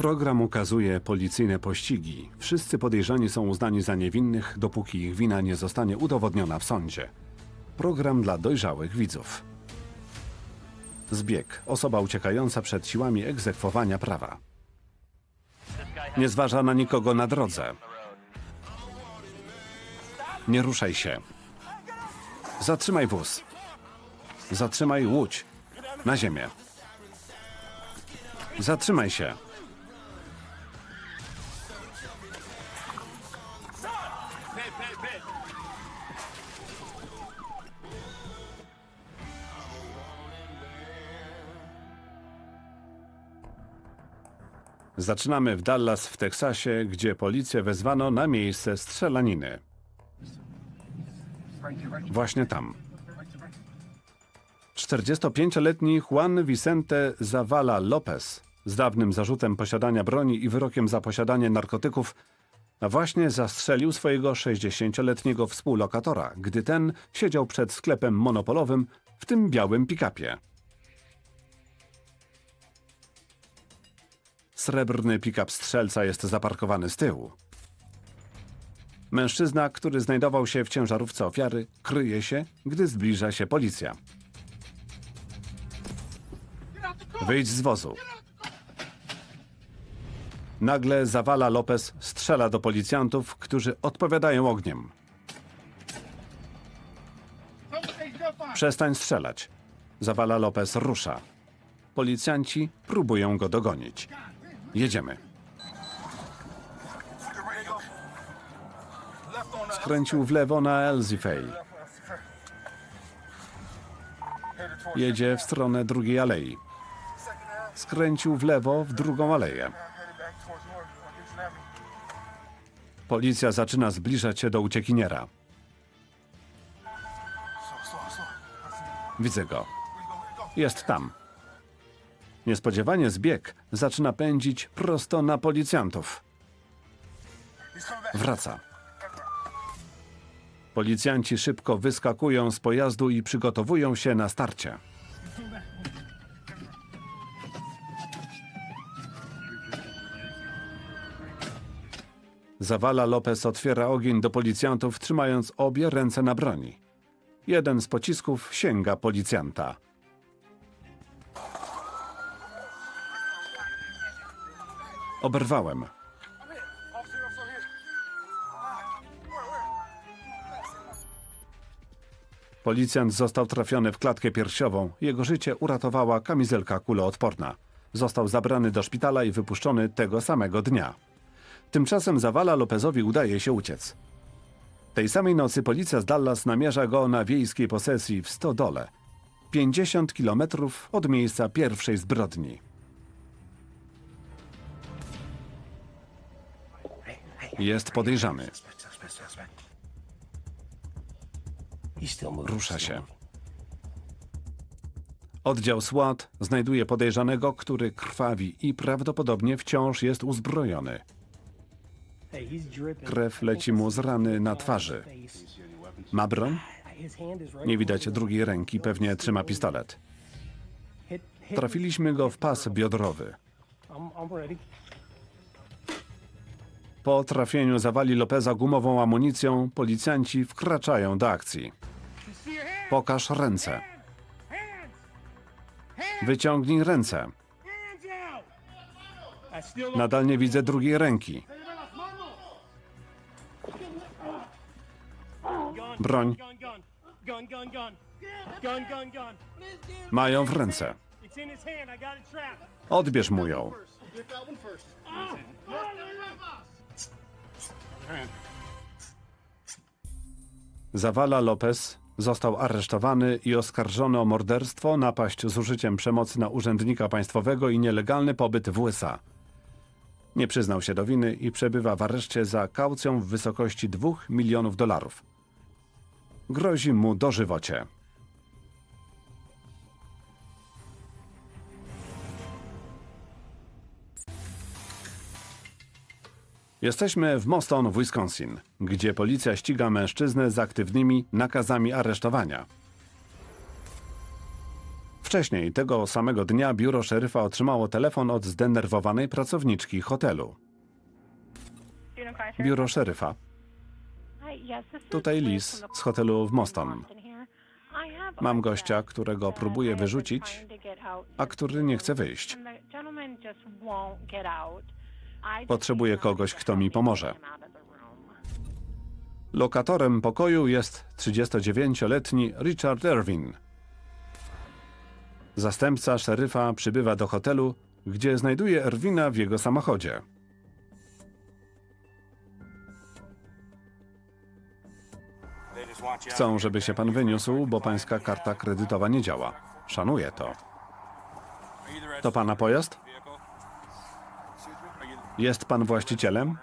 Program ukazuje policyjne pościgi. Wszyscy podejrzani są uznani za niewinnych, dopóki ich wina nie zostanie udowodniona w sądzie. Program dla dojrzałych widzów. Zbieg. Osoba uciekająca przed siłami egzekwowania prawa. Nie zważa na nikogo na drodze. Nie ruszaj się. Zatrzymaj wóz. Zatrzymaj łódź. Na ziemię. Zatrzymaj się. Zaczynamy w Dallas w Teksasie, gdzie policję wezwano na miejsce strzelaniny. Właśnie tam. 45-letni Juan Vicente Zavala Lopez z dawnym zarzutem posiadania broni i wyrokiem za posiadanie narkotyków właśnie zastrzelił swojego 60-letniego współlokatora, gdy ten siedział przed sklepem monopolowym w tym białym pikapie. Srebrny pikap strzelca jest zaparkowany z tyłu. Mężczyzna, który znajdował się w ciężarówce ofiary, kryje się, gdy zbliża się policja. Wyjdź z wozu. Nagle Zawala Lopez strzela do policjantów, którzy odpowiadają ogniem. Przestań strzelać. Zawala Lopez rusza. Policjanci próbują go dogonić. Jedziemy. Skręcił w lewo na Elzifej. Jedzie w stronę drugiej alei. Skręcił w lewo w drugą aleję. Policja zaczyna zbliżać się do uciekiniera. Widzę go. Jest tam. Niespodziewanie zbieg zaczyna pędzić prosto na policjantów. Wraca. Policjanci szybko wyskakują z pojazdu i przygotowują się na starcie. Zawala Lopez otwiera ogień do policjantów, trzymając obie ręce na broni. Jeden z pocisków sięga policjanta. Oberwałem. Policjant został trafiony w klatkę piersiową. Jego życie uratowała kamizelka kuloodporna. Został zabrany do szpitala i wypuszczony tego samego dnia. Tymczasem Zawala Lopezowi udaje się uciec. Tej samej nocy policja z Dallas namierza go na wiejskiej posesji w Stodole. 50 kilometrów od miejsca pierwszej zbrodni. Jest podejrzany. Rusza się. Oddział SWAT znajduje podejrzanego, który krwawi i prawdopodobnie wciąż jest uzbrojony. Krew leci mu z rany na twarzy. Ma broń? Nie widać drugiej ręki, pewnie trzyma pistolet. Trafiliśmy go w pas biodrowy. Po trafieniu zawali Lopeza gumową amunicją, policjanci wkraczają do akcji. Pokaż ręce. Wyciągnij ręce. Nadal nie widzę drugiej ręki. Broń mają w ręce. Odbierz mu ją. Zawala Lopez został aresztowany i oskarżony o morderstwo, napaść z użyciem przemocy na urzędnika państwowego i nielegalny pobyt w USA. Nie przyznał się do winy i przebywa w areszcie za kaucją w wysokości 2 milionów dolarów. Grozi mu dożywocie. Jesteśmy w Moston Wisconsin, gdzie policja ściga mężczyznę z aktywnymi nakazami aresztowania. Wcześniej, tego samego dnia, biuro szeryfa otrzymało telefon od zdenerwowanej pracowniczki hotelu. Biuro szeryfa. Tutaj Liz z hotelu w Moston. Mam gościa, którego próbuję wyrzucić, a który nie chce wyjść. Potrzebuję kogoś, kto mi pomoże. Lokatorem pokoju jest 39-letni Richard Irvin. Zastępca szeryfa przybywa do hotelu, gdzie znajduje Irwina w jego samochodzie. Chcą, żeby się pan wyniósł, bo pańska karta kredytowa nie działa. Szanuję to. To pana pojazd? Jest pan właścicielem?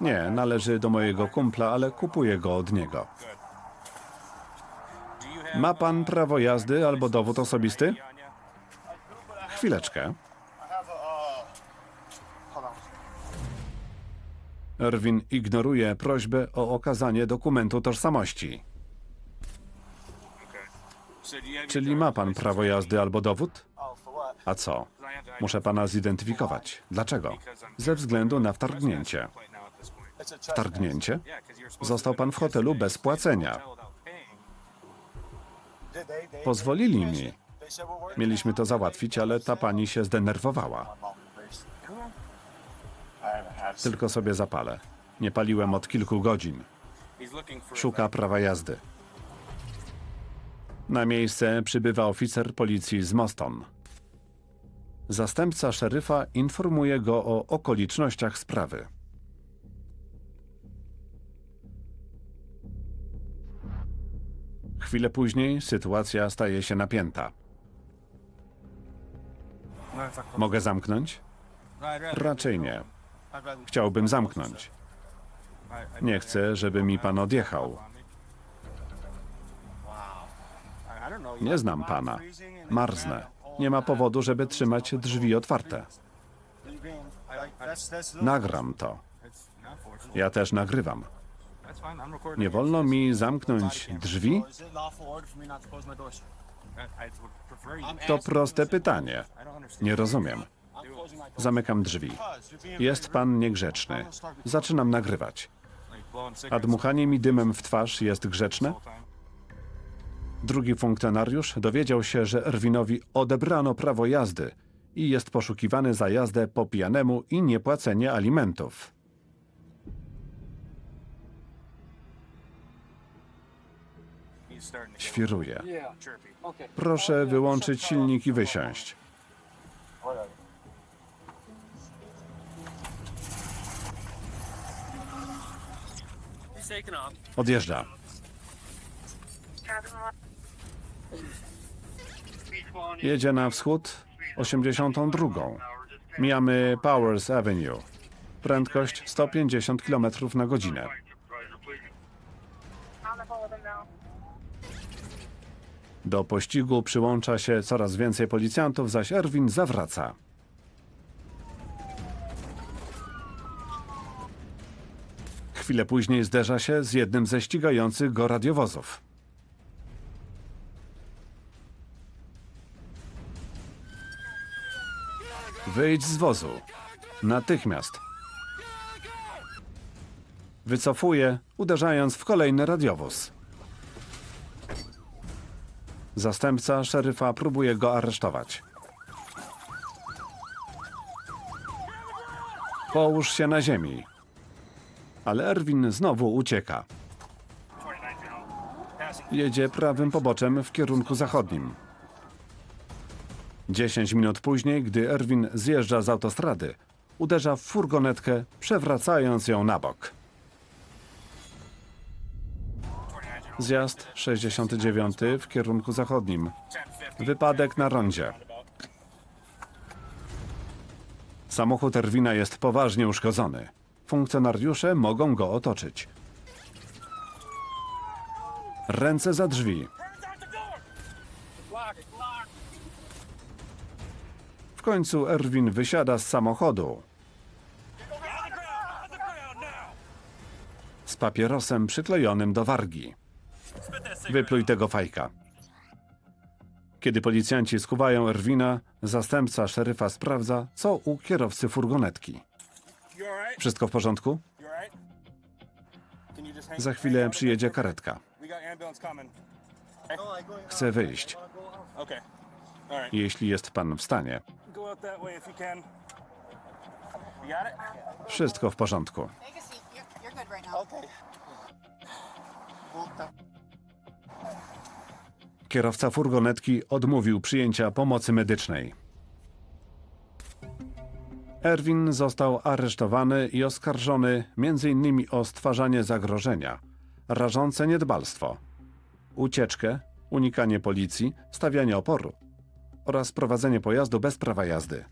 Nie, należy do mojego kumpla, ale kupuję go od niego. Ma pan prawo jazdy albo dowód osobisty? Chwileczkę. Erwin ignoruje prośbę o okazanie dokumentu tożsamości. Czyli ma pan prawo jazdy albo dowód? A co? Muszę pana zidentyfikować. Dlaczego? Ze względu na wtargnięcie. Wtargnięcie? Został pan w hotelu bez płacenia. Pozwolili mi. Mieliśmy to załatwić, ale ta pani się zdenerwowała. Tylko sobie zapalę. Nie paliłem od kilku godzin. Szuka prawa jazdy. Na miejsce przybywa oficer policji z Moston. Zastępca szeryfa informuje go o okolicznościach sprawy. Chwilę później sytuacja staje się napięta. Mogę zamknąć? Raczej nie. Chciałbym zamknąć. Nie chcę, żeby mi pan odjechał. Nie znam pana. Marznę. Nie ma powodu, żeby trzymać drzwi otwarte. Nagram to. Ja też nagrywam. Nie wolno mi zamknąć drzwi? To proste pytanie. Nie rozumiem. Zamykam drzwi. Jest pan niegrzeczny. Zaczynam nagrywać. A dmuchanie mi dymem w twarz jest grzeczne? Drugi funkcjonariusz dowiedział się, że Erwinowi odebrano prawo jazdy i jest poszukiwany za jazdę po pijanemu i niepłacenie alimentów. Świruje. Proszę wyłączyć silnik i wysiąść. Odjeżdża. Jedzie na wschód 82. Mijamy Powers Avenue. Prędkość 150 km na godzinę. Do pościgu przyłącza się coraz więcej policjantów, zaś Erwin zawraca. Chwilę później zderza się z jednym ze ścigających go radiowozów. Wyjdź z wozu. Natychmiast. Wycofuje, uderzając w kolejny radiowóz. Zastępca szeryfa próbuje go aresztować. Połóż się na ziemi. Ale Erwin znowu ucieka. Jedzie prawym poboczem w kierunku zachodnim. 10 minut później, gdy Erwin zjeżdża z autostrady, uderza w furgonetkę, przewracając ją na bok. Zjazd 69 w kierunku zachodnim. Wypadek na rondzie. Samochód Erwina jest poważnie uszkodzony. Funkcjonariusze mogą go otoczyć. Ręce za drzwi. W końcu Erwin wysiada z samochodu. Z papierosem przyklejonym do wargi. Wypluj tego fajka. Kiedy policjanci skuwają Erwina, zastępca szeryfa sprawdza, co u kierowcy furgonetki. Wszystko w porządku? Za chwilę przyjedzie karetka. Chcę wyjść, jeśli jest pan w stanie. Wszystko w porządku. Kierowca furgonetki odmówił przyjęcia pomocy medycznej. Erwin został aresztowany i oskarżony m.in. o stwarzanie zagrożenia, rażące niedbalstwo, ucieczkę, unikanie policji, stawianie oporu oraz prowadzenie pojazdu bez prawa jazdy.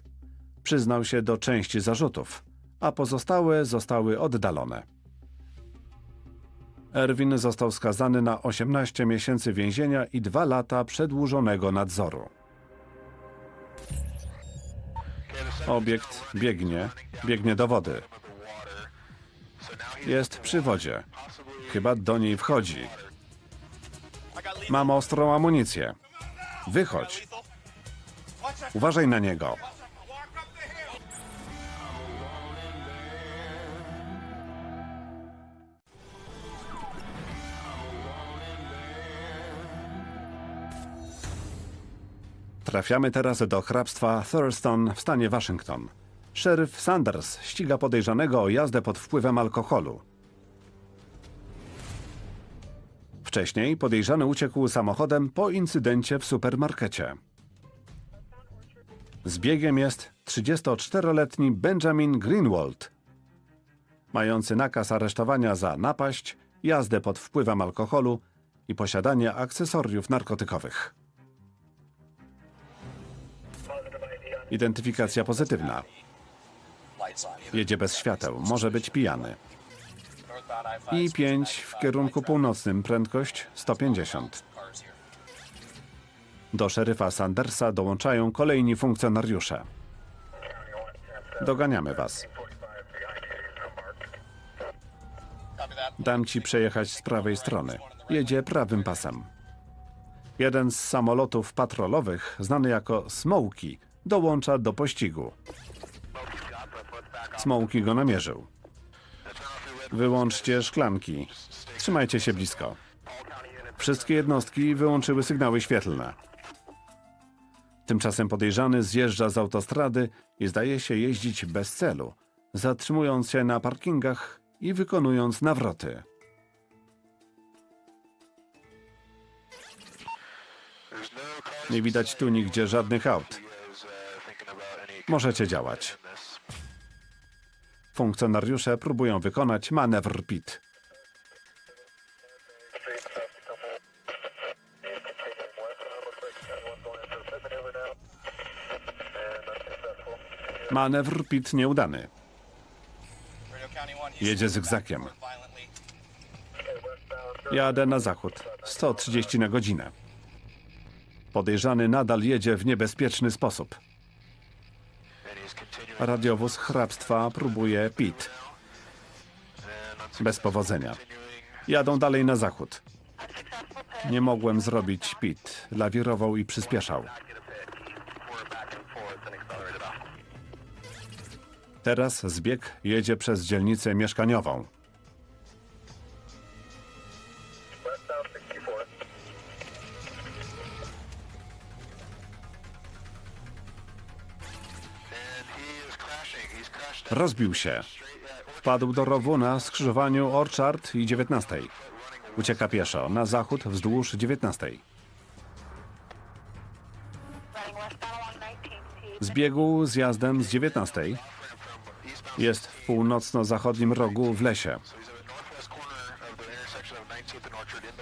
Przyznał się do części zarzutów, a pozostałe zostały oddalone. Erwin został skazany na 18 miesięcy więzienia i 2 lata przedłużonego nadzoru. Obiekt biegnie, biegnie do wody. Jest przy wodzie. Chyba do niej wchodzi. Mam ostrą amunicję. Wychodź. Uważaj na niego. Trafiamy teraz do hrabstwa Thurston w stanie Waszyngton. Szeryf Sanders ściga podejrzanego o jazdę pod wpływem alkoholu. Wcześniej podejrzany uciekł samochodem po incydencie w supermarkecie. Zbiegiem jest 34-letni Benjamin Greenwald, mający nakaz aresztowania za napaść, jazdę pod wpływem alkoholu i posiadanie akcesoriów narkotykowych. Identyfikacja pozytywna. Jedzie bez świateł, może być pijany. I 5 w kierunku północnym, prędkość 150. Do szeryfa Sandersa dołączają kolejni funkcjonariusze. Doganiamy was. Dam ci przejechać z prawej strony. Jedzie prawym pasem. Jeden z samolotów patrolowych, znany jako Smokey, dołącza do pościgu. Smokey go namierzył. Wyłączcie szklanki. Trzymajcie się blisko. Wszystkie jednostki wyłączyły sygnały świetlne. Tymczasem podejrzany zjeżdża z autostrady i zdaje się jeździć bez celu, zatrzymując się na parkingach i wykonując nawroty. Nie widać tu nigdzie żadnych aut. Możecie działać. Funkcjonariusze próbują wykonać manewr PIT. Manewr PIT nieudany. Jedzie zygzakiem. Jadę na zachód. 130 na godzinę. Podejrzany nadal jedzie w niebezpieczny sposób. Radiowóz hrabstwa próbuje PIT. Bez powodzenia. Jadą dalej na zachód. Nie mogłem zrobić PIT. Lawirował i przyspieszał. Teraz zbieg jedzie przez dzielnicę mieszkaniową. Rozbił się. Wpadł do rowu na skrzyżowaniu Orchard i 19. Ucieka pieszo na zachód wzdłuż 19. Running westbound along 19th. Zbiegł zjazdem z 19. Jest w północno-zachodnim rogu w lesie.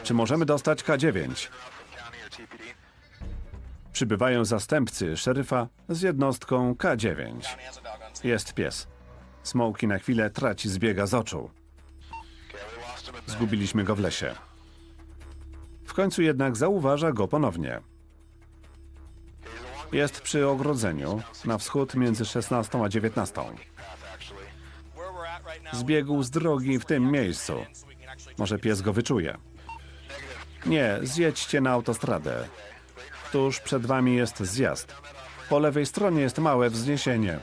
Czy możemy dostać K9? Przybywają zastępcy szeryfa z jednostką K9. Jest pies. Smoki na chwilę traci zbiega z oczu. Zgubiliśmy go w lesie. W końcu jednak zauważa go ponownie. Jest przy ogrodzeniu, na wschód między 16 a 19. Zbiegł z drogi w tym miejscu. Może pies go wyczuje. Nie, zjedźcie na autostradę. Tuż przed wami jest zjazd. Po lewej stronie jest małe wzniesienie.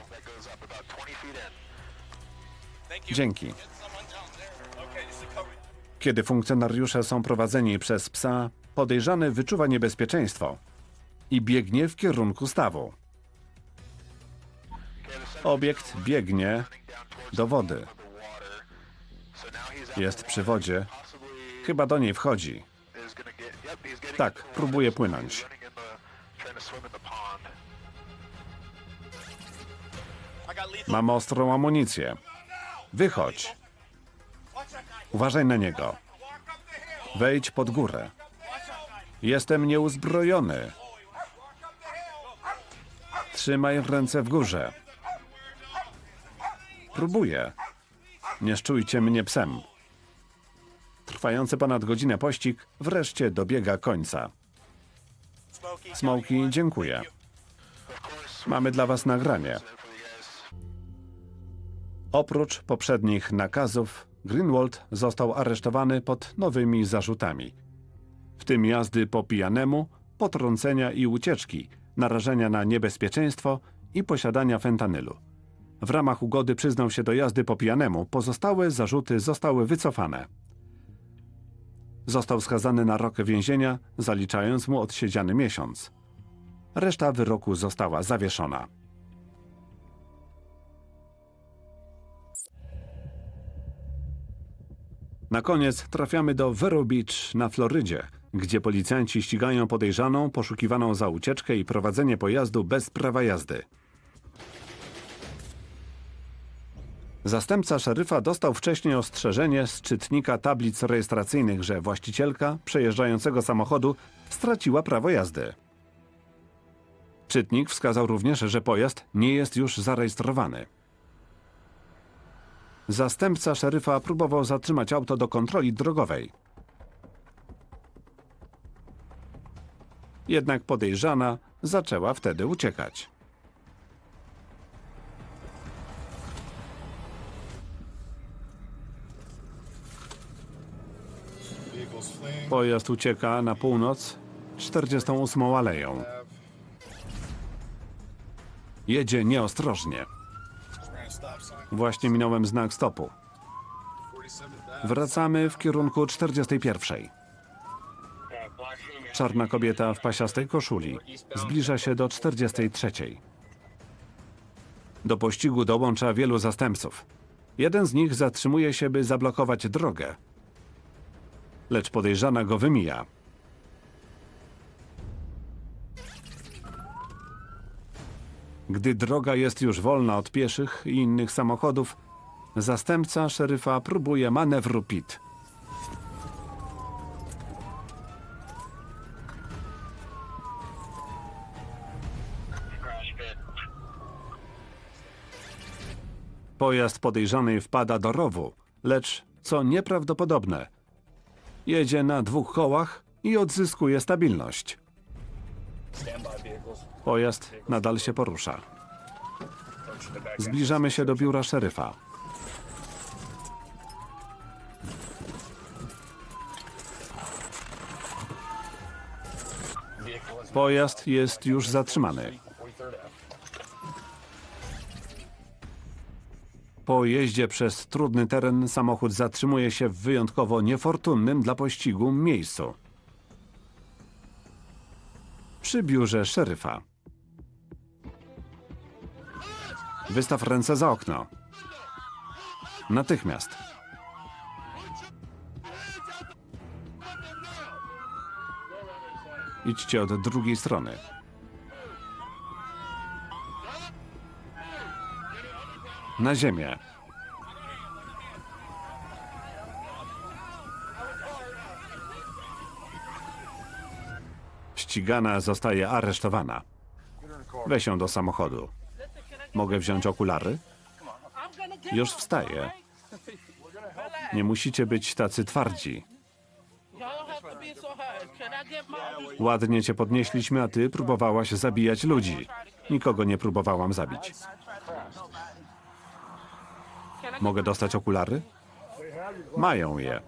Dzięki. Kiedy funkcjonariusze są prowadzeni przez psa, podejrzany wyczuwa niebezpieczeństwo i biegnie w kierunku stawu. Obiekt biegnie do wody. Jest przy wodzie. Chyba do niej wchodzi. Tak, próbuje płynąć. Mam ostrą amunicję. Wychodź. Uważaj na niego. Wejdź pod górę. Jestem nieuzbrojony. Trzymaj ręce w górze. Próbuję. Nie szczujcie mnie psem. Trwający ponad godzinę pościg wreszcie dobiega końca. Smoki, dziękuję. Mamy dla was nagranie. Oprócz poprzednich nakazów, Greenwald został aresztowany pod nowymi zarzutami. W tym jazdy po pijanemu, potrącenia i ucieczki, narażenia na niebezpieczeństwo i posiadania fentanylu. W ramach ugody przyznał się do jazdy po pijanemu, pozostałe zarzuty zostały wycofane. Został skazany na rok więzienia, zaliczając mu odsiedziany miesiąc. Reszta wyroku została zawieszona. Na koniec trafiamy do Vero Beach na Florydzie, gdzie policjanci ścigają podejrzaną poszukiwaną za ucieczkę i prowadzenie pojazdu bez prawa jazdy. Zastępca szeryfa dostał wcześniej ostrzeżenie z czytnika tablic rejestracyjnych, że właścicielka przejeżdżającego samochodu straciła prawo jazdy. Czytnik wskazał również, że pojazd nie jest już zarejestrowany. Zastępca szeryfa próbował zatrzymać auto do kontroli drogowej. Jednak podejrzana zaczęła wtedy uciekać. Pojazd ucieka na północ 48 aleją. Jedzie nieostrożnie. Właśnie minąłem znak stopu. 47 down. Wracamy w kierunku 41. Czarna kobieta w pasiastej koszuli zbliża się do 43. Do pościgu dołącza wielu zastępców. Jeden z nich zatrzymuje się, by zablokować drogę. Lecz podejrzana go wymija. Gdy droga jest już wolna od pieszych i innych samochodów, zastępca szeryfa próbuje manewru PIT. Pojazd podejrzanej wpada do rowu, lecz co nieprawdopodobne, jedzie na dwóch kołach i odzyskuje stabilność. Pojazd nadal się porusza. Zbliżamy się do biura szeryfa. Pojazd jest już zatrzymany. Po jeździe przez trudny teren samochód zatrzymuje się w wyjątkowo niefortunnym dla pościgu miejscu. Przy biurze szeryfa. Wystaw ręce za okno. Natychmiast. Idźcie od drugiej strony. Na ziemię. Ścigana zostaje aresztowana. Weź ją do samochodu. Mogę wziąć okulary? Już wstaję. Nie musicie być tacy twardzi. Ładnie cię podnieśliśmy, a ty próbowałaś zabijać ludzi. Nikogo nie próbowałam zabić. Mogę dostać okulary? Mają je.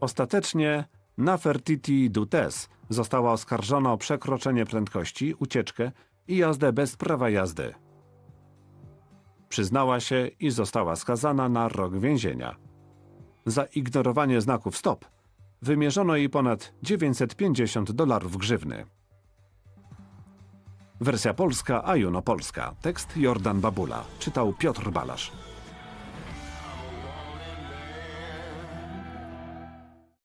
Ostatecznie Nafertiti Dutes została oskarżona o przekroczenie prędkości, ucieczkę i jazdę bez prawa jazdy. Przyznała się i została skazana na rok więzienia. Za ignorowanie znaków stop wymierzono jej ponad 950 dolarów grzywny. Wersja polska, a Juno Polska. Tekst Jordan Babula. Czytał Piotr Balasz.